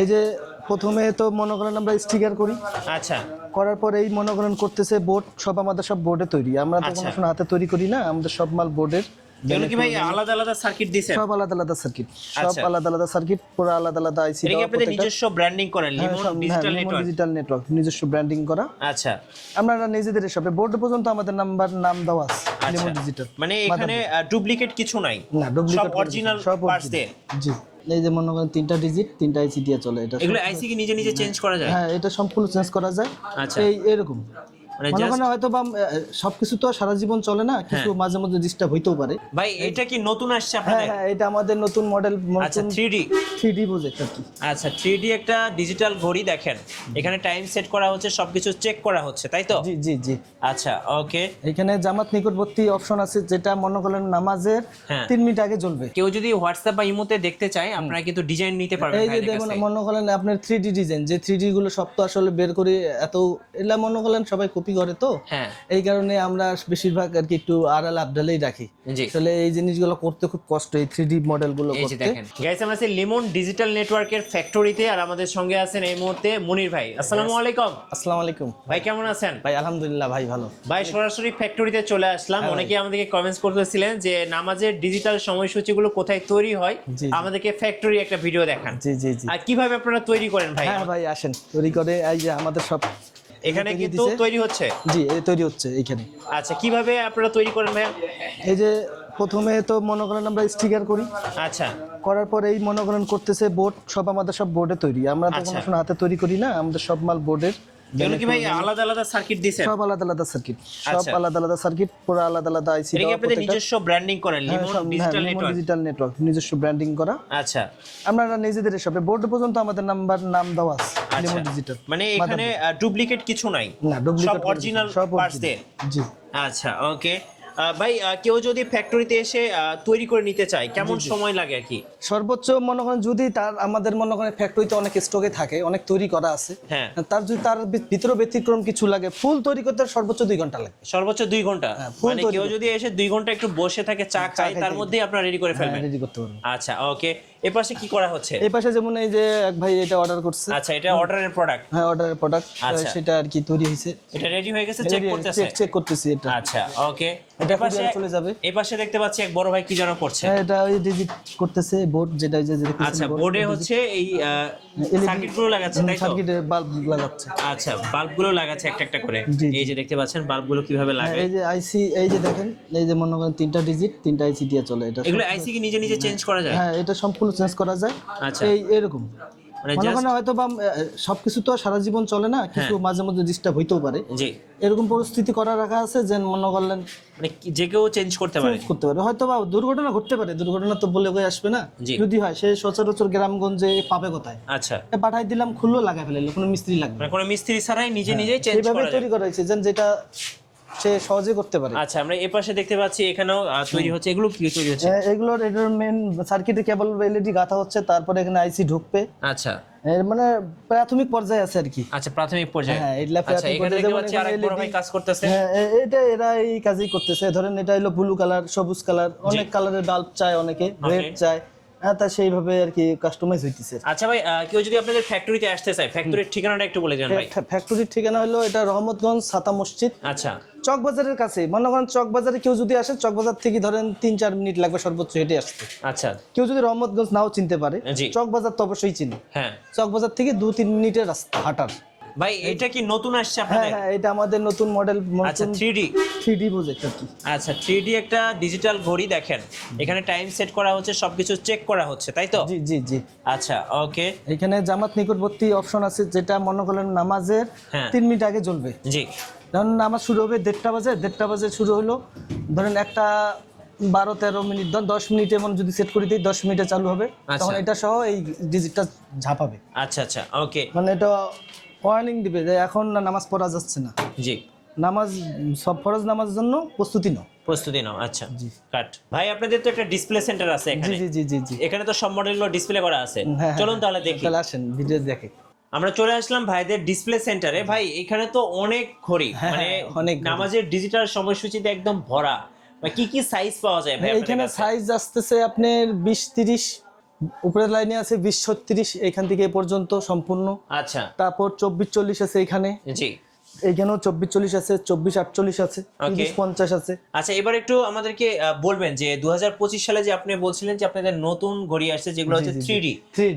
এই যে প্রথমে তো মনে করেন আমরা স্টিকার করি। আচ্ছা। করার পরে এই মনে করেন করতেছে বোর্ড সব আমাদের সব বোর্ডে তৈরি। আমরা তো আচ্ছা। কোনো হাতে তৈরি করি না আমাদের সব মাল বোর্ডের এগুলো কি ভাই আলাদা আলাদা সার্কিট দিছেন? সব আলাদা আলাদা সার্কিট সব আচ্ছা। আলাদা আলাদা সার্কিট পুরো আলাদা আলাদা আইসি এটা আপনাদের নিজস্ব ব্র্যান্ডিং করেন? Limon digital network digital network নিজস্ব ব্র্যান্ডিং করা। আচ্ছা। আমরা নিজেদের বোর্ড পর্যন্ত আমাদের নাম্বার নাম দেওয়া আছে আচ্ছা। লিমন ডিজিটাল মানে এখানে ডুপ্লিকেট কিছু নাই? না ডুপ্লিকেট সব অরিজিনাল পার্টস দিয়ে? জি। এই যে মনে করেন তিনটা ডিজিট তিনটা আইসি দিয়ে চলে এটা এগুলো আইসি কি নিজে নিজে চেঞ্জ করা যায়? হ্যাঁ এটা সম্পূর্ণ চেঞ্জ করা যায়। আচ্ছা। এই এরকম। মানে মনে just- করেন হয়তো বা আহ, সবকিছু তো আর সারা জীবন চলে না কিছু হ্যাঁ। মাঝে মধ্যে ডিস্টার্ব হইতেও পারে। ভাই এটা কি নতুন আসছে হ্যাঁ আপনাদের? হ্যাঁ এটা আমাদের নতুন মডেল আচ্ছা নতুন 3D প্রজেক্ট আর কি। আচ্ছা 3D একটা ডিজিটাল ঘড়ি দেখেন। এখানে টাইম সেট করা হচ্ছে সবকিছু চেক করা হচ্ছে তাই তো? জি জি জি। আচ্ছা ওকে এখানে জামাত নিকটবর্তী অপশন আছে যেটা মনে করেন নামাজের হ্যাঁ। তিন মিনিট আগে জ্বলবে। কেউ যদি হোয়াটসঅ্যাপ বা ইমোতে দেখতে চায় আপনারা কিন্তু ডিজাইন নিতে পারবেন এই যে দেখুন মনে করেন আপনার থ্রি ডি ডিজাইন যে থ্রি ডি গুলো সব তো আসলে বের করে এত এলা মনে করেন সবাই কপি করে তো। হ্যাঁ। এই কারণে আমরা বেশিরভাগ আর কি একটু আড়াল আবডালেই রাখি। আসলে এই জিনিসগুলো করতে খুব কষ্ট এই থ্রি ডি মডেলগুলো করতে। গাইস আমরা আছি লিমন ডিজিটাল নেটওয়ার্কের ফ্যাক্টরিতে আর আমাদের সঙ্গে আছেন এই মুহূর্তে মনির ভাই। আসসালামু আলাইকুম। আসসালামু আলাইকুম। ভাই কেমন আছেন? ভাই আলহামদুলিল্লাহ ভাই ভালো। ভাই সরাসরি ফ্যাক্টরিতে চলে আসলাম। হ্যাঁ, অনেকে আমাদেরকে কমেন্টস করতেছিলেন যে নামাজের ডিজিটাল সময়সূচিগুলো কোথায় তৈরি হয়। আমাদেরকে ফ্যাক্টরি একটা ভিডিও দেখান। জি জি জি। আর কীভাবে আপনারা তৈরি করেন ভাই? হ্যাঁ ভাই আসেন। তৈরি করে এই যে আমাদের সব এখানে কিন্তু তৈরি হচ্ছে? জি তৈরি হচ্ছে এখানে। আচ্ছা কীভাবে আপনারা তৈরি করেন ভাইয়া? এই যে প্রথমে তো মনে আমরা স্টিকার করি। আচ্ছা। করার পরে এই মনে করতেছে বোর্ড সব আমাদের সব বোর্ডে তৈরি। আমরা তো আচ্ছা। কোনো হাতে তৈরি করি না আমাদের সব মাল বোর্ডের এগুলো কি ভাই আলাদা আলাদা সার্কিট দিছেন? সব আলাদা আলাদা সার্কিট সব আচ্ছা। আলাদা আলাদা সার্কিট পুরো আলাদা আলাদা আইসি এটা আপনাদের নিজস্ব ব্র্যান্ডিং করেন? Limon digital network digital network নিজস্ব ব্র্যান্ডিং করা। আচ্ছা। আমরা নিজেদের বোর্ড পর্যন্ত আমাদের নাম্বার নাম দেওয়া আছে আচ্ছা। লিমন ডিজিটাল মানে এখানে ডুপ্লিকেট কিছু নাই। না ডুপ্লিকেট সব অরিজিনাল পার্টস দিয়ে জি। আচ্ছা ওকে ভাই কেউ যদি ফ্যাক্টরিতে এসে তৈরি করে নিতে চায় কেমন সময় লাগে আর কি? সর্বোচ্চ মনে করেন যদি তার আমাদের মনে করেন ফ্যাক্টরিতে অনেক স্টকে থাকে অনেক তৈরি করা আছে হ্যাঁ। তার যদি তার ভিতরে ব্যতিক্রম কিছু লাগে ফুল তৈরি করতে সর্বোচ্চ দুই ঘণ্টা লাগে সর্বোচ্চ দুই ঘণ্টা? হ্যাঁ, মানে কেউ যদি এসে দুই ঘণ্টা একটু বসে থাকে চা খায় তার মধ্যেই আপনারা রেডি করে ফেলবেন। রেডি করতে পারবেন। আচ্ছা ওকে এ পাশে কি করা হচ্ছে? এই পাশে যেমন এই যে এক ভাই এটা অর্ডার করছে। আচ্ছা এটা অর্ডারের প্রোডাক্ট হ্যাঁ অর্ডারের প্রোডাক্ট আচ্ছা। সেটা আর কি তৈরি হয়েছে। এটা রেডি হয়ে গেছে? চেক করতেছে? চেক করতেছি এটা। আচ্ছা ওকে এটা পাশে চলে যাবে। এই পাশে দেখতে পাচ্ছি এক বড় ভাই কি যেন করছে। হ্যাঁ এটা ওই ডিজিট করতেছে বোর্ড যেটা ওই যে আচ্ছা বোর্ডে হচ্ছে এই LED সার্কিটগুলো লাগাচ্ছে তাই তো? সার্কিটে বাল্ব লাগাচ্ছে। আচ্ছা বাল্বগুলো লাগাচ্ছে একটা একটা করে। এই যে দেখতে পাচ্ছেন বাল্বগুলো কীভাবে হ্যাঁ, লাগায় এই যে আইসি এই যে দেখেন এই যে মনে করেন তিনটা ডিজিট তিনটা আইসি দিয়ে চলে এটা। এগুলো আইসি কি নিজে নিজে চেঞ্জ করা যায়? হ্যাঁ এটা সম্পূর্ণ চেঞ্জ করা যায় আচ্ছা। এই এরকম। মানে হয়তো বা সবকিছু তো সারা জীবন চলে না কিছু হ্যাঁ। মাঝে মধ্যে ডিস্টার্ব হইতেও পারে। এরকম পরিস্থিতি করা রাখা আছে যে মনে করলেন মানে যে কেউ চেঞ্জ করতে পারে। করতে পারে। হয়তো বা দুর্ঘটনা ঘটতে পারে দুর্ঘটনা তো বলে আসবে না। যদি হয় সে সচরাচর গ্রামগঞ্জে পাবে কোথায়? আচ্ছা। পাঠাই দিলাম খুললো লাগাই ফেলে কোনো মিস্ত্রি লাগবে। মানে কোনো মিস্ত্রি ছাড়াই নিজে নিজেই চেঞ্জ এইভাবে তৈরি করা হয়েছে। যেন যেটা সে সহজে করতে পারে। আচ্ছা আমরা এই পাশে দেখতে পাচ্ছি এখানেও তৈরি হচ্ছে এগুলো কি তৈরি হচ্ছে? এ- এগুলোর এটার মেন সার্কিটে কেবল এলইডি গাঁথা হচ্ছে তারপরে এখানে আইসি ঢুকবে। আচ্ছা। এর মানে প্রাথমিক পর্যায়ে আছে আর কি। আচ্ছা প্রাথমিক পর্যায়ে। হ্যাঁ, এগুলা আচ্ছা প্রাথমিক পর্যায়ে কাজ করতেছে। হ্যাঁ এটা এরা এই কাজই করতেছে। ধরেন এটা হলো ব্লু কালার সবুজ কালার অনেক কালারের বাল্ব চায় অনেকে রেড চায়। হ্যাঁ তা সেইভাবে আর কি কাস্টমাইজ হইতেছে আচ্ছা ভাই কেউ যদি আপনাদের ফ্যাক্টরিতে আসতে চায় ফ্যাক্টরির ঠিকানাটা একটু বলে দেন ভাই। ফ্যাক্টরির ঠিকানা হলো এটা রহমতগঞ্জ সাতা মসজিদ। আচ্ছা। চক বাজারের কাছে মনে করেন চক বাজারে কেউ যদি আসে চক বাজার থেকে ধরেন তিন চার মিনিট লাগবে সর্বোচ্চ হেঁটে আসতে। আচ্ছা। কেউ যদি রহমতগঞ্জ নাও চিনতে পারে জি। চক বাজার তো অবশ্যই চিনি। হ্যাঁ। চক বাজার থেকে দু তিন মিনিটের রাস্তা হাঁটার। ভাই এটা কি নতুন আসছে হ্যাঁ আপনাদের? হ্যাঁ এটা আমাদের নতুন মডেল আচ্ছা three D three D project কি আচ্ছা থ্রি ডি একটা ডিজিটাল ঘড়ি দেখেন। এখানে টাইম সেট করা হচ্ছে সবকিছু চেক করা হচ্ছে তাই তো? জি জি জি। আচ্ছা ওকে এখানে জামাত নিকটবর্তী অপশন আছে যেটা মনে করেন নামাজের হ্যাঁ। তিন মিনিট আগে জ্বলবে। জি। ধরেন নামাজ শুরু হবে দেড়টা বাজে দেড়টা বাজে শুরু হলো। ধরেন একটা বারো তেরো মিনিট দশ মিনিট এমন যদি সেট করে দিই দশ মিনিটে চালু হবে আচ্ছা। তখন এটা সহ এই ডিজিটটা ঝাঁপাবে। আচ্ছা আচ্ছা ওকে মানে এটা ওয়ার্নিং দিবে যে এখন না নামাজ পড়া যাচ্ছে না। জি। নামাজ সব ফরজ নামাজের জন্য প্রস্তুতি নাও। প্রস্তুতি নাও আচ্ছা। জি। কাট। ভাই আপনাদের তো একটা ডিসপ্লে সেন্টার আছে এখানে। জি জি জি জি এখানে তো সব মডেলগুলো ডিসপ্লে করা আছে। হ্যাঁ, হ্যাঁ, চলুন তাহলে দেখি। তাহলে আসেন ভিডিও দেখে। আমরা চলে আসলাম ভাইদের ডিসপ্লে সেন্টারে ভাই এখানে তো অনেক ঘড়ি। হ্যাঁ, মানে অনেক নামাজের ডিজিটাল সময়সূচিতে একদম ভরা। কি কি সাইজ পাওয়া যায় ভাই কাছে? সাইজ আসতেছে আপনার বিশ তিরিশ। উপরের লাইনে আছে বিশ ছত্রিশ এখান থেকে এ পর্যন্ত সম্পূর্ণ। আচ্ছা। তারপর চব্বিশ চল্লিশ আছে এখানে। জি। এইখানেও চব্বিশ চল্লিশ আছে চব্বিশ আটচল্লিশ আছে তিরিশ পঞ্চাশ আছে। আচ্ছা এবার একটু আমাদেরকে বলবেন যে দু হাজার পঁচিশ সালে যে আপনি বলছিলেন যে আপনাদের নতুন ঘড়ি আসছে যেগুলো হচ্ছে। থ্রি ডি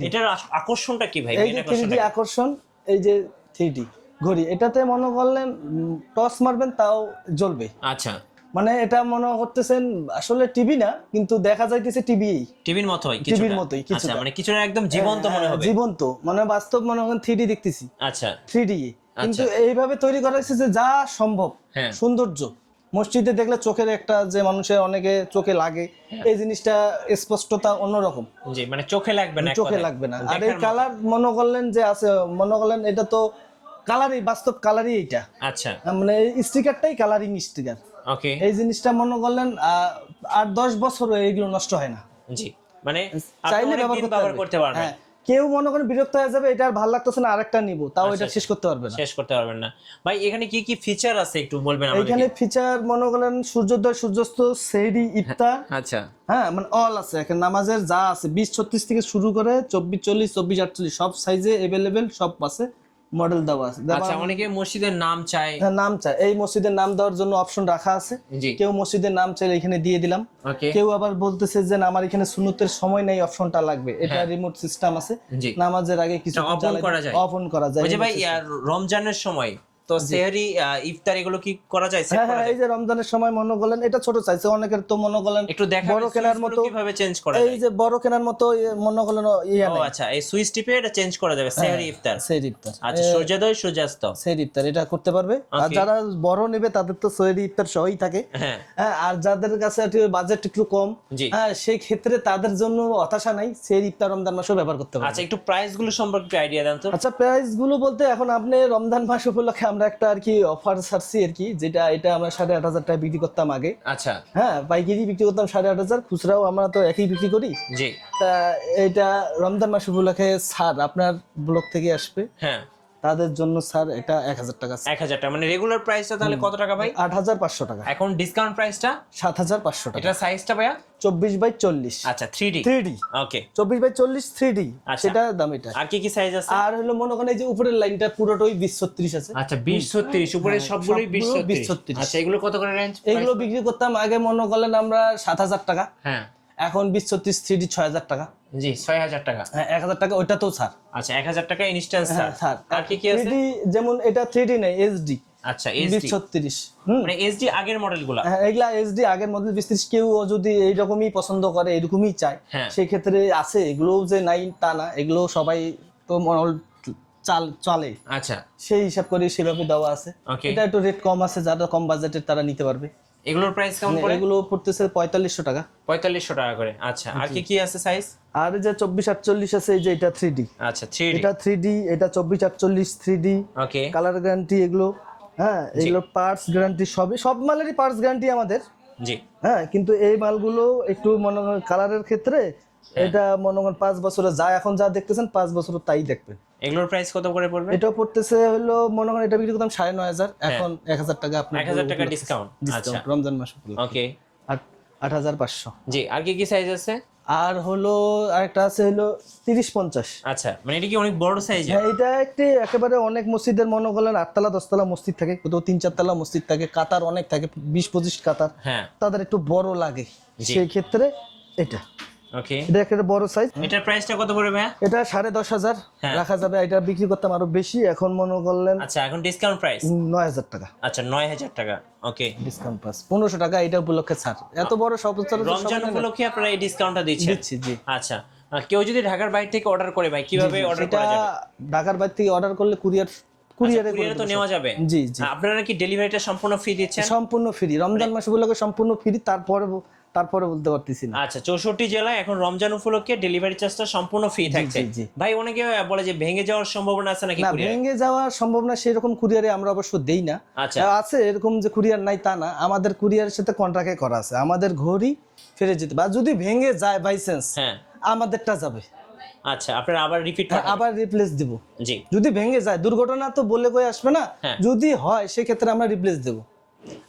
এটার আকর্ষণটা কি ভাই এই যে থ্রি ডি আকর্ষণ এই যে থ্রি ডি ঘড়ি এটাতে মনে করলেন টস মারবেন তাও জ্বলবে। আচ্ছা। মানে এটা মনে করতেছেন আসলে টিভি না কিন্তু দেখা যাইতেছে টিভি টিভির মতোই টিভির মতোই আচ্ছা মানে কিছুটা একদম জীবন্ত মনে হবে। জীবন্ত। মানে বাস্তব মনে করেন থ্রি দেখতেছি। আচ্ছা। থ্রি ডি কিন্তু এইভাবে তৈরি করা হয়েছে যে যা সম্ভব হ্যাঁ। সৌন্দর্য। মসজিদে দেখলে চোখের একটা যে মানুষের অনেকে চোখে লাগে হ্যাঁ। এই জিনিসটা স্পষ্টতা অন্যরকম। জি মানে চোখে লাগবে না চোখে লাগবে না। আর এই কালার মনে করলেন যে আছে মনে করলেন এটা তো কালারই বাস্তব কালারই এইটা। আচ্ছা। মানে স্টিকারটাই কালারিং স্টিকার ওকে এই জিনিসটা মনে করলেন আট দশ বছর এইগুলো নষ্ট হয় না। জি। মানে চাইলে ব্যবহার করতে পারবে। পারবেন। হ্যাঁ। কেউ মনে করেন বিরক্ত হয়ে যাবে এটা আর ভালো লাগতেছে না আরেকটা নিব। তাও এটা শেষ করতে পারবে না। শেষ করতে পারবেন না। ভাই এখানে কি কি ফিচার আছে একটু বলবেন এখানে ফিচার মনে করেন সূর্যোদয় সূর্যাস্ত সেহরি ইফতার। আচ্ছা। হ্যাঁ মানে অল আছে। এখানে নামাজের যা আছে বিশ ছত্রিশ থেকে শুরু করে চব্বিশ চল্লিশ চব্বিশ আটচল্লিশ সব সাইজে এভেলেবেল সব আছে। মডেল দেওয়া আছে। আচ্ছা অনেকে মসজিদের নাম চায়। হ্যাঁ, নাম চায়। এই মসজিদের নাম দেওয়ার জন্য অপশন রাখা আছে। কেউ মসজিদের নাম চাইলে এখানে দিয়ে দিলাম। কেউ আবার বলতেছে যে আমার এখানে সুন্নতের সময় নেই অপশনটা লাগবে। এটা রিমোট সিস্টেম আছে। নামাজের আগে কিছু অপন করা যায়? অপন করা যায়। ওই যে ভাই রমজানের সময় তো সেহরি আহ, ইফতার এগুলো কি করা যায়? হ্যাঁ হ্যাঁ এই যে রমজানের সময় মনে করলেন এটা ছোট চাইছে অনেকের তো মনে করলেন একটু দেখা বড় কেনার মতো। কীভাবে চেঞ্জ করা এই যে বড় কেনার মতো মনে করলেন ইয়ে ও আচ্ছা এই সুইচ টিপে এটা চেঞ্জ করা যাবে সেহরি ইফতার। সেই ইফতার। আচ্ছা সূর্যোদয় সূর্যাস্ত। সেই ইফতার এটা করতে পারবে। আর যারা বড় নেবে তাদের তো সৈরি ইফতার সহই থাকে। হ্যাঁ। হ্যাঁ আর যাদের কাছে একটু বাজেট একটু কম হ্যাঁ সেই ক্ষেত্রে তাদের জন্য হতাশা নাই সেই ইফতার রমজান মাসেও ব্যবহার করতে পারবে। আচ্ছা একটু প্রাইসগুলো সম্পর্কে আইডিয়া দেন তো। আচ্ছা প্রাইসগুলো বলতে এখন আপনি রমজান মাস উপলক্ষে আমরা একটা আর কি অফার ছাড়ছি আর কি যেটা এটা আমরা সাড়ে আট হাজার টাকা বিক্রি করতাম আগে। আচ্ছা। হ্যাঁ পাইকারি বিক্রি করতাম সাড়ে আট হাজার খুচরাও আমরা তো একই বিক্রি করি। জি। তা এটা রমজান মাস উপলক্ষে ছাড় আপনার ব্লক থেকে আসবে। হ্যাঁ। তাদের জন্য স্যার এটা এক হাজার টাকা এক হাজার টাকা। মানে রেগুলার প্রাইসটা তাহলে কত টাকা ভাই? আট হাজার পাঁচশো টাকা। এখন ডিসকাউন্ট প্রাইসটা সাত হাজার পাঁচশো টাকা। এটা সাইজটা ভাইয়া? চব্বিশ বাই চল্লিশ। আচ্ছা three D three D okay চব্বিশ বাই চল্লিশ থ্রি ডি আচ্ছা। সেটা দাম এটা। আর কি কি সাইজ আছে? আর হলো মনে করেন এই যে উপরের লাইনটা পুরোটাই বিশ ছত্রিশ আছে। আচ্ছা বিশ ছত্রিশ। উপরে সবগুলোই বিশ হ্যাঁ, ছত্রিশ। আচ্ছা এগুলো কত করে রেঞ্জ এগুলো বিক্রি করতাম আগে মনে করলেন আমরা সাত হাজার টাকা। হ্যাঁ। এখন বিশ ছত্রিশ থ্রি ডি ছয় হাজার টাকা। জি ছয় হাজার টাকা। হ্যাঁ এক হাজার টাকা ওইটা তো ছাড় আচ্ছা এক হাজার টাকা ইনস্ট্যান্ট হ্যাঁ ছাড় আর কি কি থ্রি আছে? ডি যেমন এটা থ্রি ডি নেই এইচডি আচ্ছা বিশ এইচডি ছত্রিশ হুম। মানে এইচডি আগের মডেলগুলো হ্যাঁ এগুলা এইচডি আগের মডেল বিশ ত্রিশ কেউ যদি এইরকমই পছন্দ করে এরকমই চায় হ্যাঁ। সেই ক্ষেত্রে আছে। এগুলো যে নাই তা না। এগুলো সবাই তো মডেল চাল চলে। আচ্ছা। সেই হিসাব করে সেভাবে দেওয়া আছে. এটা একটু রেট কম আছে যারা কম বাজেটের তারা নিতে পারবে। এগুলোর প্রাইস কেমন মানে পড়ে? এগুলো পড়তেছে পঁয়তাল্লিশশো টাকা। পঁয়তাল্লিশশো টাকা করে আচ্ছা। আর কি কি আছে সাইজ আর যে চব্বিশ আটচল্লিশ আছে এই যে এটা থ্রি ডি আচ্ছা থ্রি এটা থ্রি ডি এটা চব্বিশ আটচল্লিশ three D okay colour guarantee এগুলো হ্যাঁ এগুলো পার্টস গ্যারান্টি সবই সব মালেরই পার্টস গ্যারান্টি আমাদের। জি। হ্যাঁ কিন্তু এই মালগুলো একটু মনে কালারের ক্ষেত্রে। এটা মনে করেন পাঁচ বছরে যা এখন যা দেখতেছেন পাঁচ বছর তাই দেখবেন। এগুলোর প্রাইস কত করে পড়বে? এটা পড়তেছে হলো মনে করেন এটা বিক্রি করতাম সাড়ে নয় হাজার। এখন এক হাজার টাকা আপনার হ্যাঁ। এক হাজার টাকা ডিসকাউন্ট আচ্ছা। ডিসকাউন্ট রমজান মাস ওকে আট হাজার পাঁচশো। জি আর কি কি সাইজ আছে? আর হলো আরেকটা আছে হলো তিরিশ পঞ্চাশ। আচ্ছা মানে এটা কি অনেক বড় সাইজ হ্যাঁ এটা একটি একেবারে অনেক মসজিদের মনে করলেন আটতলা দশতলা মসজিদ থাকে কোথাও তিন চারতলা মসজিদ থাকে কাতার অনেক থাকে বিশ পঁচিশ কাতার। হ্যাঁ। তাদের একটু বড় লাগে। সেই ক্ষেত্রে এটা। ওকে এটা একটা বড় সাইজ এটার প্রাইসটা কত পড়বে ভাইয়া? এটা সাড়ে দশ হাজার হ্যাঁ। রাখা যাবে। এটা বিক্রি করতাম আরও বেশি। এখন মনে করলেন আচ্ছা এখন ডিসকাউন্ট প্রাইস টাকা। আচ্ছা ওকে ডিসকাউন্ট পাস পনেরোশো টাকা এটা উপলক্ষে ছাড় এত বড় সব রমজান উপলক্ষে আপনারা এই ডিসকাউন্টটা দিচ্ছেন? দিচ্ছি জি। আচ্ছা। কেউ যদি ঢাকার বাইরে থেকে অর্ডার করে ভাই কীভাবে অর্ডার করা যাবে? ঢাকার বাইরে থেকে অর্ডার করলে কুরিয়ার কুরিয়ারে তো নেওয়া যাবে? জি জি। আপনারা কি ডেলিভারিটা সম্পূর্ণ ফ্রি দিচ্ছেন? সম্পূর্ণ ফ্রি রমজান মাস উপলক্ষে সম্পূর্ণ ফ্রি তারপরে তারপরে বলতে পারতেছি না। আচ্ছা চৌষট্টি জেলায় এখন রমজান উপলক্ষে ডেলিভারি চার্জটা সম্পূর্ণ ফ্রি থাকছে। ভাই অনেকে বলে যে ভেঙে যাওয়ার সম্ভাবনা আছে নাকি না ভেঙে যাওয়ার সম্ভব না সেরকম কুরিয়ারে আমরা অবশ্য দেই না। আচ্ছা। আছে এরকম যে কুরিয়ার নাই তা না। আমাদের কুরিয়ারের সাথে কন্ট্রাক্টে করা আছে। আমাদের ঘড়ি ফিরে যেতে বা যদি ভেঙে যায় বাই চান্স হ্যাঁ। আমাদেরটা যাবে। আচ্ছা আপনারা আবার রিপিট আবার রিপ্লেস দিব। জি। যদি ভেঙে যায় দুর্ঘটনা তো বলে কই আসবে না। হ্যাঁ। যদি হয় সেক্ষেত্রে আমরা রিপ্লেস দেব।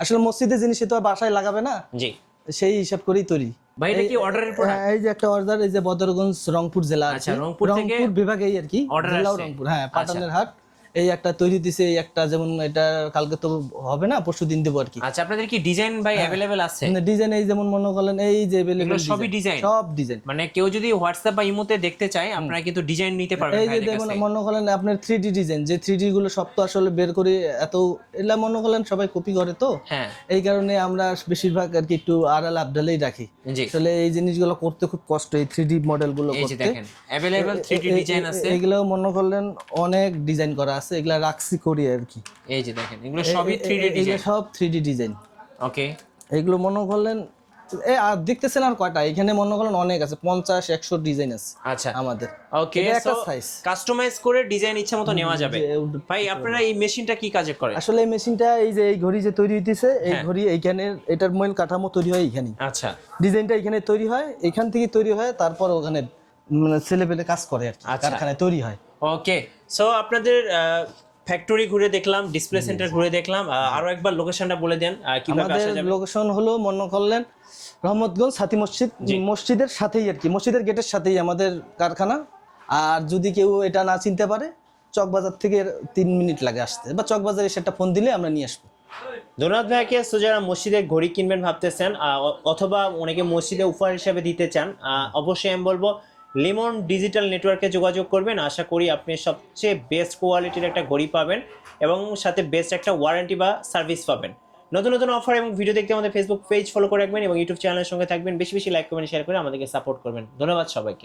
আসলে মসজিদের জিনিস তো বাসায় লাগাবে না। জি। সেই হিসাব করেই তৈরি। ভাই এটা কি অর্ডারের প্রোডাক্ট হ্যাঁ, এই যে একটা অর্ডার এই যে বদরগঞ্জ রংপুর জেলা আচ্ছা, রংপুর বিভাগে বিভাগেই আর কি order রংপুর হ্যাঁ পাটানের হাট। এই একটা তৈরি দিছে এই একটা যেমন এটা কালকে তো হবে না পরশু দিন দেবো আর কি আচ্ছা আপনাদের কি ডিজাইন ভাই। অ্যাভেলেবেল আছে? ডিজাইন এই যেমন মনে করলেন এই যে সবই ডিজাইন সব ডিজাইন মানে কেউ যদি হোয়াটসঅ্যাপ বা ইমোতে দেখতে চায় আপনারা কিন্তু ডিজাইন নিতে পারবেন এই যে কাছে। মনে করেন আপনার থ্রি ডি ডিজাইন যে থ্রি ডি গুলো সব তো আসলে বের করে এত এলা মনে করেন সবাই কপি করে তো? হ্যাঁ। এই কারণে আমরা বেশিরভাগ আর কি একটু আড়াল আবডালেই রাখি। আসলে এই জিনিসগুলো করতে খুব কষ্ট এই থ্রি ডি মডেলগুলো করতে। দেখেন অ্যাভেলেবেল 3D এ- এ- ডিজাইন আছে। এগুলো মনে করলেন অনেক ডিজাইন করা আছে এগুলা রাখছি করি আর কি এই যে দেখেন এগুলো সবই এ- 3D ডিজাইন সব থ্রি ডি ডিজাইন ওকে এগুলো মনে করলেন এ আর দেখতেছেন আর কয়টা? এখানে মনে করলেন অনেক আছে পঞ্চাশ একশো ডিজাইন আছে আচ্ছা। আমাদের। ওকে একটা কাস্টমাইজ করে ডিজাইন ইচ্ছা মতো নেওয়া যাবে। ভাই আপনারা এই মেশিনটা কি কাজে করে? আসলে এই মেশিনটা এই যে এই ঘড়ি যে তৈরি হইতেছে এই হ্যাঁ। ঘড়ি এইখানে এটার মূল কাঠামো তৈরি হয় এইখানে আচ্ছা। ডিজাইনটা এখানে তৈরি হয় এখান থেকে তৈরি হয় তারপর ওখানে ছেলে পেলে কাজ করে আর আচ্ছা। কারখানায় তৈরি হয়। ওকে সো আপনাদের ফ্যাক্টরি ঘুরে দেখলাম ডিসপ্লে সেন্টার ঘুরে দেখলাম আরও একবার লোকেশনটা বলে দেন কীভাবে আসা যাবে? লোকেশন হলো মনে করলেন রহমতগঞ্জ সাথী মসজিদ মসজিদের সাথেই আর কি মসজিদের গেটের সাথেই আমাদের কারখানা। আর যদি কেউ এটা না চিনতে পারে চকবাজার থেকে তিন মিনিট লাগে আসতে বা চকবাজারে সেটা ফোন দিলে আমরা নিয়ে আসব। ধন্যবাদ ভাইকে। সো যারা মসজিদে ঘড়ি কিনবেন ভাবতেছেন অথবা অনেকে মসজিদে উপহার হিসাবে দিতে চান অবশ্যই আমি বলব লিমন ডিজিটাল নেটওয়ার্কে যোগাযোগ করবেন। আশা করি আপনি সবচেয়ে বেস্ট কোয়ালিটির একটা ঘড়ি পাবেন এবং সাথে বেস্ট একটা ওয়ারেন্টি বা সার্ভিস পাবেন। নতুন নতুন অফার এবং ভিডিও দেখতে আমাদের ফেসবুক পেজ ফলো করে রাখবেন এবং ইউটিউব চ্যানেলের সঙ্গে থাকবেন। বেশি বেশি লাইক কমেন্ট শেয়ার করে আমাদেরকে সাপোর্ট করবেন। ধন্যবাদ সবাইকে।